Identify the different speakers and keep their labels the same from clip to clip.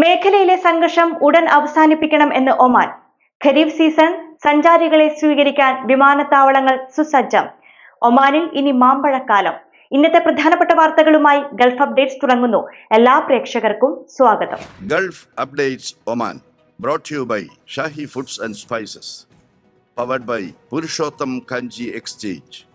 Speaker 1: മേഖലയിലെ സംഘർഷം ഉടൻ അവസാനിപ്പിക്കണം എന്ന് ഒമാൻ. ഖരീഫ് സീസൺ സഞ്ചാരികളെ സ്വീകരിക്കാൻ വിമാനത്താവളങ്ങൾ സുസജ്ജം. ഒമാനിൽ ഇനി മാമ്പഴക്കാലം. ഇന്നത്തെ പ്രധാനപ്പെട്ട വാർത്തകളുമായി ഗൾഫ് അപ്ഡേറ്റ്സ് തുടങ്ങുന്നു. എല്ലാ പ്രേക്ഷകർക്കും സ്വാഗതം.
Speaker 2: Gulf updates Oman brought you by Shahi foods and spices powered by Purushottam Kanji exchange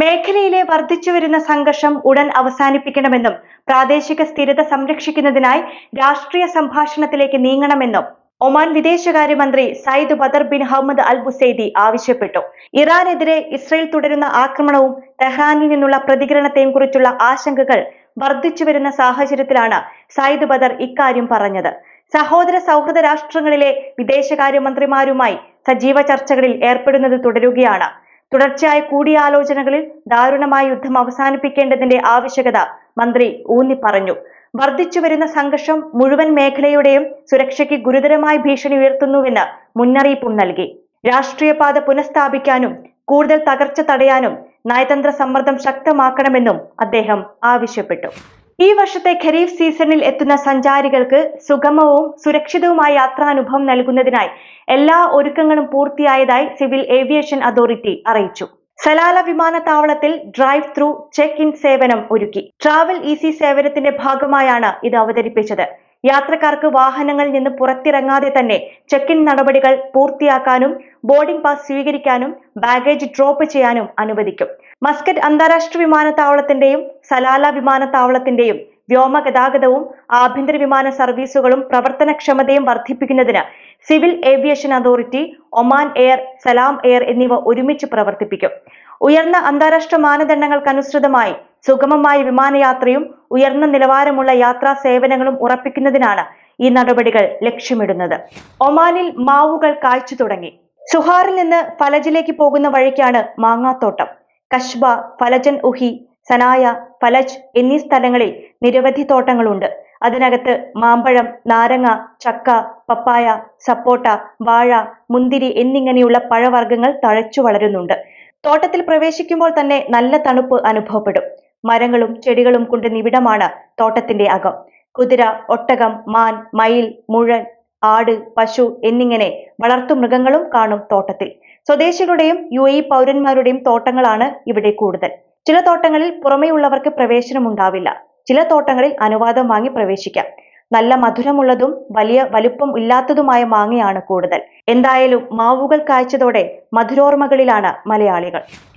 Speaker 1: മേഖലയിലെ വർദ്ധിച്ചുവരുന്ന സംഘർഷം ഉടൻ അവസാനിപ്പിക്കണമെന്നും പ്രാദേശിക സ്ഥിരത സംരക്ഷിക്കുന്നതിനായി രാഷ്ട്രീയ സംഭാഷണത്തിലേക്ക് നീങ്ങണമെന്നും ഒമാൻ വിദേശകാര്യമന്ത്രി Sayyid Badr bin Hamad Al Busaidi ആവശ്യപ്പെട്ടു. ഇറാനെതിരെ ഇസ്രയേൽ തുടരുന്ന ആക്രമണവും ടെഹ്റാനിൽ നിന്നുള്ള പ്രതികരണത്തെയും കുറിച്ചുള്ള ആശങ്കകൾ വർദ്ധിച്ചുവരുന്ന സാഹചര്യത്തിലാണ് സയ്യിദ് ബദർ ഇക്കാര്യം പറഞ്ഞത്. സഹോദര സൗഹൃദ രാഷ്ട്രങ്ങളിലെ വിദേശകാര്യമന്ത്രിമാരുമായി സജീവ ചർച്ചകളിൽ ഏർപ്പെടുന്നത് തുടരുകയാണ്. തുടർച്ചയായ കൂടിയാലോചനകളിൽ ദാരുണമായ യുദ്ധം അവസാനിപ്പിക്കേണ്ടതിന്റെ ആവശ്യകത മന്ത്രി ഊന്നി പറഞ്ഞു. വർദ്ധിച്ചുവരുന്ന സംഘർഷം മുഴുവൻ മേഖലയുടെയും സുരക്ഷയ്ക്ക് ഗുരുതരമായ ഭീഷണി ഉയർത്തുന്നുവെന്ന് മുന്നറിയിപ്പും നൽകി. രാഷ്ട്രീയപാത പുനഃസ്ഥാപിക്കാനും കൂടുതൽ തകർച്ച തടയാനും നയതന്ത്ര സമ്മർദ്ദം ശക്തമാക്കണമെന്നും അദ്ദേഹം ആവശ്യപ്പെട്ടു. ഈ വർഷത്തെ ഖരീഫ് സീസണിൽ എത്തുന്ന സഞ്ചാരികൾക്ക് സുഗമവും സുരക്ഷിതവുമായ യാത്രാനുഭവം നൽകുന്നതിനായി എല്ലാ ഒരുക്കങ്ങളും പൂർത്തിയായതായി സിവിൽ ഏവിയേഷൻ അതോറിറ്റി അറിയിച്ചു. സലാല വിമാനത്താവളത്തിൽ ഡ്രൈവ് ത്രൂ ചെക്ക് ഇൻ സേവനം ഒരുക്കി. ട്രാവൽ ഈസി സേവനത്തിന്റെ ഭാഗമായാണ് ഇത് അവതരിപ്പിച്ചത്. യാത്രക്കാർക്ക് വാഹനങ്ങളിൽ നിന്ന് പുറത്തിറങ്ങാതെ തന്നെ ചെക്ക് ഇൻ നടപടികൾ പൂർത്തിയാക്കാനും ബോർഡിംഗ് പാസ് സ്വീകരിക്കാനും ബാഗേജ് ഡ്രോപ്പ് ചെയ്യാനും അനുവദിക്കും. മസ്കറ്റ് അന്താരാഷ്ട്ര വിമാനത്താവളത്തിന്റെയും സലാല വിമാനത്താവളത്തിന്റെയും വ്യോമ ഗതാഗതവും ആഭ്യന്തര വിമാന സർവീസുകളും പ്രവർത്തനക്ഷമതയും വർദ്ധിപ്പിക്കുന്നതിന് civil aviation authority Oman Air Salam Air എന്നിവ ഒരുമിച്ച് പ്രവർത്തിപ്പിക്കും. ഉയർന്ന അന്താരാഷ്ട്ര മാനദണ്ഡങ്ങൾക്കനുസൃതമായി സുഗമമായ വിമാനയാത്രയും ഉയർന്ന നിലവാരമുള്ള യാത്രാ സേവനങ്ങളും ഉറപ്പിക്കുന്നതിനാണ് ഈ നടപടികൾ ലക്ഷ്യമിടുന്നത്. ഒമാനിൽ മാവുകൾ കാഴ്ച തുടങ്ങി. സുഹാറിൽ നിന്ന് ഫലജിലേക്ക് പോകുന്ന വഴിക്കാണ് മാങ്ങാത്തോട്ടം. കഷ്ബ ഫലജൻ ഉഹി സനായ ഫലജ് എന്നീ സ്ഥലങ്ങളിൽ നിരവധി തോട്ടങ്ങളുണ്ട്. അതിനകത്ത് മാമ്പഴം നാരങ്ങ ചക്ക പപ്പായ സപ്പോട്ട വാഴ മുന്തിരി എന്നിങ്ങനെയുള്ള പഴവർഗങ്ങൾ തഴച്ചു വളരുന്നുണ്ട്. തോട്ടത്തിൽ പ്രവേശിക്കുമ്പോൾ തന്നെ നല്ല തണുപ്പ് അനുഭവപ്പെടും. മരങ്ങളും ചെടികളും കൊണ്ട് നിബിഡമാണ് തോട്ടത്തിന്റെ അകം. കുതിര ഒട്ടകം മാൻ മയിൽ മുഴൻ ആട് പശു എന്നിങ്ങനെ വളർത്തു മൃഗങ്ങളും കാണും തോട്ടത്തിൽ. സ്വദേശികളുടെയും യു എ പൗരന്മാരുടെയും തോട്ടങ്ങളാണ് ഇവിടെ കൂടുതൽ. ചില തോട്ടങ്ങളിൽ പുറമെയുള്ളവർക്ക് പ്രവേശനമുണ്ടാവില്ല ചില തോട്ടങ്ങളിൽ അനുവാദം വാങ്ങി പ്രവേശിക്കാം. നല്ല മധുരമുള്ളതും വലിയ വലുപ്പം ഇല്ലാത്തതുമായ മാങ്ങയാണ് കൂടുതൽ. എന്തായാലും മാവുകൾ കായ്ച്ചതോടെ മധുരോർമ്മകളിലാണ് മലയാളികൾ.